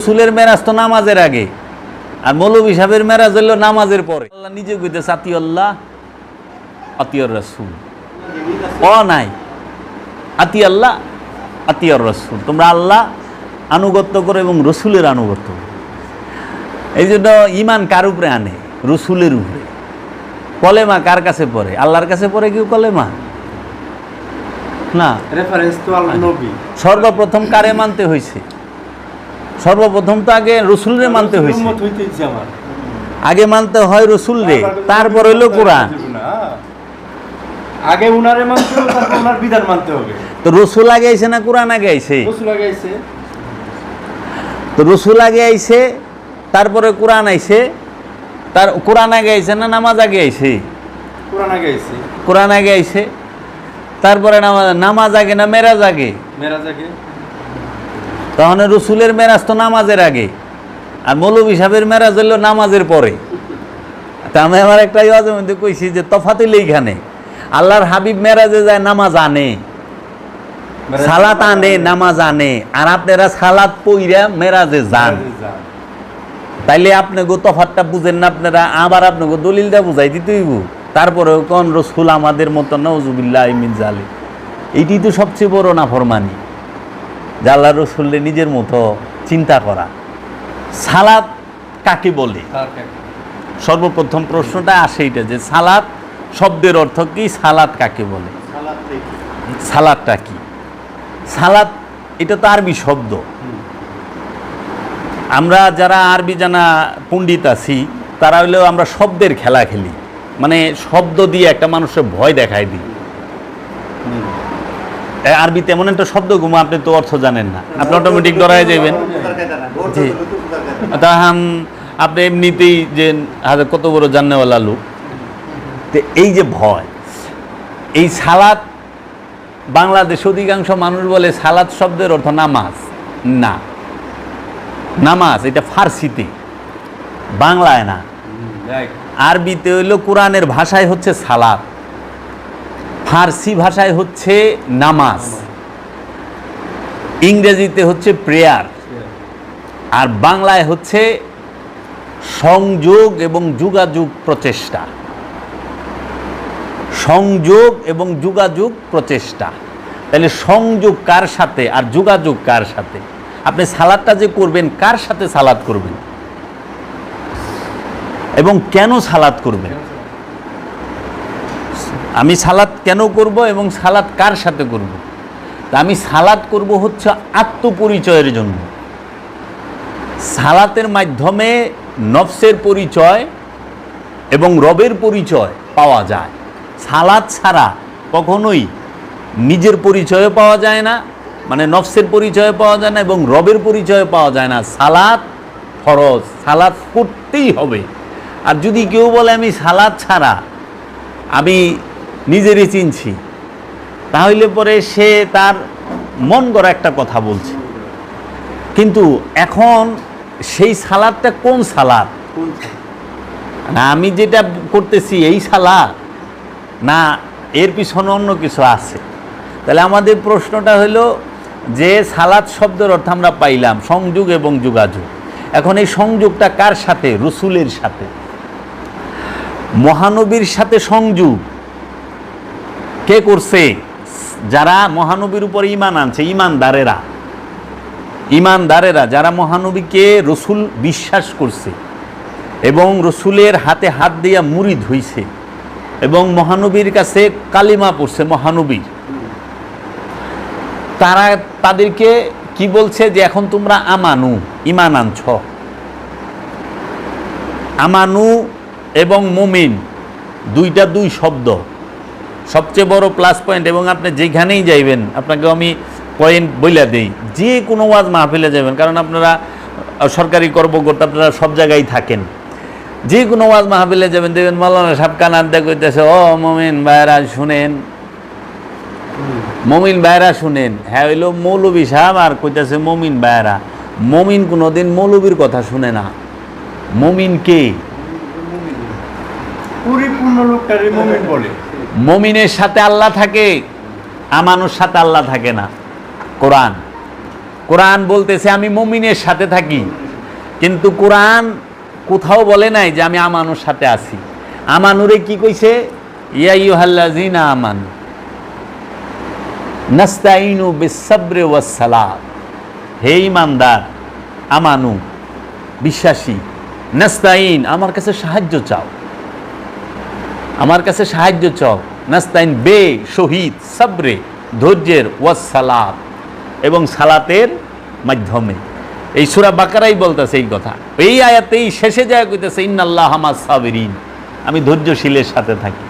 রসুলের মেরাজ তো নামাজের আগে। আর মৌলবী সাহেবের মেরাজ হইল নামাজের পরে। আল্লাহ নিজে কইতে সাতি আল্লাহ আতিয়ার রসুল। অ নাই। আতি আল্লাহ আতিয়ার রসুল। তোমরা আল্লাহ আনুগত্য করো এবং রসুলের আনুগত্য। এই জন্য ইমান কার উপরে আনে? রসুলের উপরে। কলেমা কার কাছে পড়ে? আল্লাহর কাছে পড়ে কেউ কলেমা? না। রেফারেন্স তো আল্লাহ নবী সর্বপ্রথম কারে মানতে হয়েছে সর্বপ্রথম তো আগে রসুলরে মানতে হয়েছে। আগে মানতে হয় রসুল রে তারপর হইল কোরআন। আগে উনারে মানতে হবে তারপর উনার বিধান মানতে হবে। তো রসুল আগে আইছে না কোরআন আগে আইছে? রসুল আগে আইছে। তো রসুল আগে আইছে তারপরে কোরআন আইছে তার কোরআন আগে আইছে না নামাজ আগে আইছে? কোরআন আগে আইছে। কোরআন আগে আইছে তারপরে নামাজ নামাজ আগে না মেরাজ আগে? মেরাজ আগে। তখন রসুলের মেরাজ তো নামাজের আগে আর মৌলবী সাহেবের মেরাজ হইল নামাজের পরে। তা আমি আমার একটা ইওয়াজের মধ্যে কইছি যে তফাত হইলে এইখানে আল্লাহর হাবিব মেরাজে যায় নামাজ আনে সালাত আনে নামাজ আনে আর আপনারা সালাত পইরা মেরাজে যান। তাইলে আপনি গো তফাতটা বুঝেন না আপনারা আবার আপনাকে দলিলটা বুঝাই দিতে হইব। তারপরে কোন রসুল আমাদের মতো নজুবিল্লাহ মিন জালে এইটি তো সবচেয়ে বড় না ফরমানি যে আল্লাহ রসুল্লে নিজের মতো চিন্তা করা। সালাদ কাকে বলে? সর্বপ্রথম প্রশ্নটা আসে এইটা যে সালাদ শব্দের অর্থ কি? সালাদ কাকে বলে? সালাদটা কি? সালাদ এটা তো আরবি শব্দ। আমরা যারা আরবি জানা পণ্ডিত আছি তারা হইলেও আমরা শব্দের খেলা খেলি। মানে শব্দ দিয়ে একটা মানুষের ভয় দেখায় দিই। এ, আরবিতে এমন একটা শব্দ ঘুমো আপনি তো অর্থ জানেন না। আপনি অটোমেটিক ডরায় যাবেন জি। তাহান আপনি এমনিতেই যে হাজার কত বড় জান্নেওয়ালা লোক। তো এই যে ভয় এই সালাদ বাংলাদেশ অধিকাংশ মানুষ বলে সালাদ শব্দের অর্থ নামাজ। না। নামাজ এটা ফার্সিতে। বাংলায় না। আরবিতে হইল কোরআনের ভাষায় হচ্ছে সালাদ ফার্সি ভাষায় হচ্ছে নামাজ। ইংরেজিতে হচ্ছে প্রেয়ার। আর বাংলায় হচ্ছে সংযোগ এবং যোগাযোগ প্রচেষ্টা। সংযোগ এবং যোগাযোগ প্রচেষ্টা। তাহলে সংযোগ কার সাথে আর যোগাযোগ কার সাথে? আপনি সালাদটা যে করবেন, কার সাথে সালাদ করবেন? এবং কেন সালাদ করবেন? আমি সালাদ কেন করব এবং সালাদ কার সাথে করব? তা আমি সালাদ করব হচ্ছে আত্মপরিচয়ের জন্য। সালাতের মাধ্যমে নফসের পরিচয় এবং রবের পরিচয় পাওয়া যায়। সালাদ ছাড়া কখনোই নিজের পরিচয় পাওয়া যায় না মানে নফসের পরিচয় পাওয়া যায় না এবং রবের পরিচয় পাওয়া যায় না। সালাদ ফরজ, সালাদ করতেই হবে। আর যদি কেউ বলে আমি সালাদ ছাড়া আমি নিজেরই চিনছি। তাহলে পরে সে তার মন গড়া একটা কথা বলছে। কিন্তু এখন সেই সালাদটা কোন সালাদ? না আমি যেটা করতেছি এই সালাদ না এর পিছনে অন্য কিছু আছে। তাহলে আমাদের প্রশ্নটা হলো যে সালাদ শব্দের অর্থ আমরা পাইলাম সংযোগ এবং যোগাযোগ। এখন এই সংযোগটা কার সাথে? রসুলের সাথে। মহানবীর সাথে সংযোগ। কে করছে? যারা মহানবীর উপর ইমান আনছে ইমানদারেরা ইমানদারেরা যারা মহানবীকে রসুল বিশ্বাস করছে এবং রসুলের হাতে হাত দিয়া মুড়ি ধুইছে এবং মহানবীর কাছে কালিমা পড়ছে, মহানবীর। তারা তাদেরকে কি বলছে যে, এখন তোমরা আমানু ইমান আনছ। আমানু এবং মুমিন, দুইটা দুই শব্দ। সবচেয়ে বড় প্লাস পয়েন্ট এবং আপনি যেখানেই যাইবেন, আপনাকে আমি পয়েন্ট বইলা দেই যে কোনো ওয়াজ মাহফিলে যাবেন কারণ আপনারা সরকারি কর্মকর্তা আপনারা সব জায়গায় থাকেন। যে কোনো ওয়াজ মাহফিলে যাবেন দেখবেন মৌলানা সাহেব কানান দেখ কইতেছে, ও মমিন ভাইরা শুনেন। মমিন ভাইরা শুনেন। হ্যাঁ হইল মৌলবী সাহেব আর কইতেছে, মমিন ভাইরা মমিন কোনোদিন মৌলবীর কথা শুনে না। মমিন কে? পরিপূর্ণ লোকটারে মুমিন বলে। মমিনের সাথে আল্লাহ থাকে, আমানুর সাথে আল্লাহ থাকে না। কোরআন। কোরআন বলতেছে, আমি মমিনের সাথে থাকি। কিন্তু কোরআন কোথাও বলে নাই যে, আমি আমানুর সাথে আছি। আমানুরে কি কইছে? ইয়াইহাল্লাজিনা আমান নাস্তাইনু বিসাবরে ওয়াসসালাত। হে ইমানদার, আমানু, বিশ্বাসী নাস্তাইন আমার কাছে সাহায্য চাও। আমার কাছে সাহায্য চক নাস্তাইন বে, শহীদ, সাবরে, ধৈর্যের ওয়াসালাত এবং সালাতের মাধ্যমে। এই সুরা বাকারাই বলতেছে এই কথা। এই আয়াতেই শেষে যায় কইতেছে, ইন্নাল্লাহ আমার সাবরিন আমি ধৈর্যশীলের সাথে থাকি।